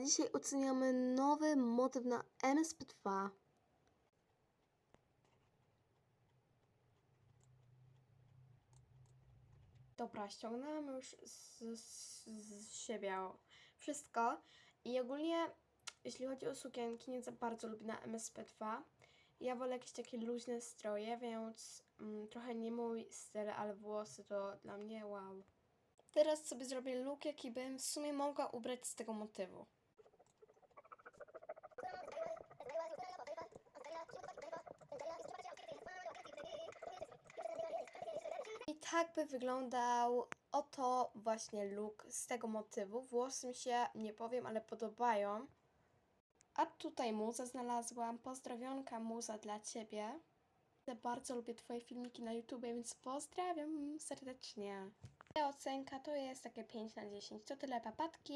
Dzisiaj oceniamy nowy motyw na MSP2. Dobra, ściągnęłam już z, z, z siebie wszystko i ogólnie jeśli chodzi o sukienki, nie za bardzo lubię na MSP2. Ja wolę jakieś takie luźne stroje, więc mm, trochę nie mój styl, ale włosy to dla mnie wow. Teraz sobie zrobię look, jaki bym w sumie mogła ubrać z tego motywu. I tak by wyglądał oto właśnie look z tego motywu. Włosy mi się, nie powiem, ale podobają. A tutaj muza znalazłam. Pozdrowionka muza dla Ciebie. Bardzo lubię Twoje filmiki na YouTube, więc pozdrawiam serdecznie. Ta ocenka to jest takie 5 na 10. To tyle papatki.